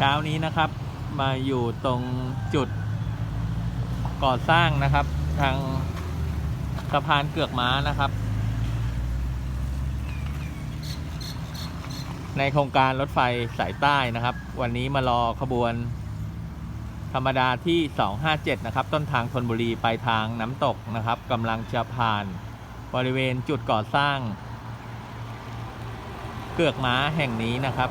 เช้านี้นะครับ มาอยู่ตรงจุดก่อสร้างนะครับ ทางสะพานเกือกม้านะครับ ในโครงการรถไฟสายใต้นะครับ วันนี้มารอขบวน ธรรมดาที่ 257 นะครับ ต้นทางธนบุรีไปทางน้ำตกนะครับกำลังจะผ่านบริเวณจุดก่อสร้าง เกือกม้าแห่งนี้นะครับ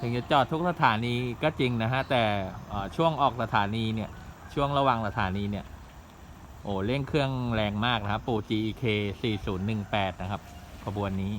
ถึงจะจอดทุกสถานีก็จริงนะฮะ แต่ช่วงออกสถานีเนี่ย ช่วงระหว่างสถานีเนี่ย โอ้เร่งเครื่องแรงมากนะครับปู GEK 4018 นะครับ ขบวนนี้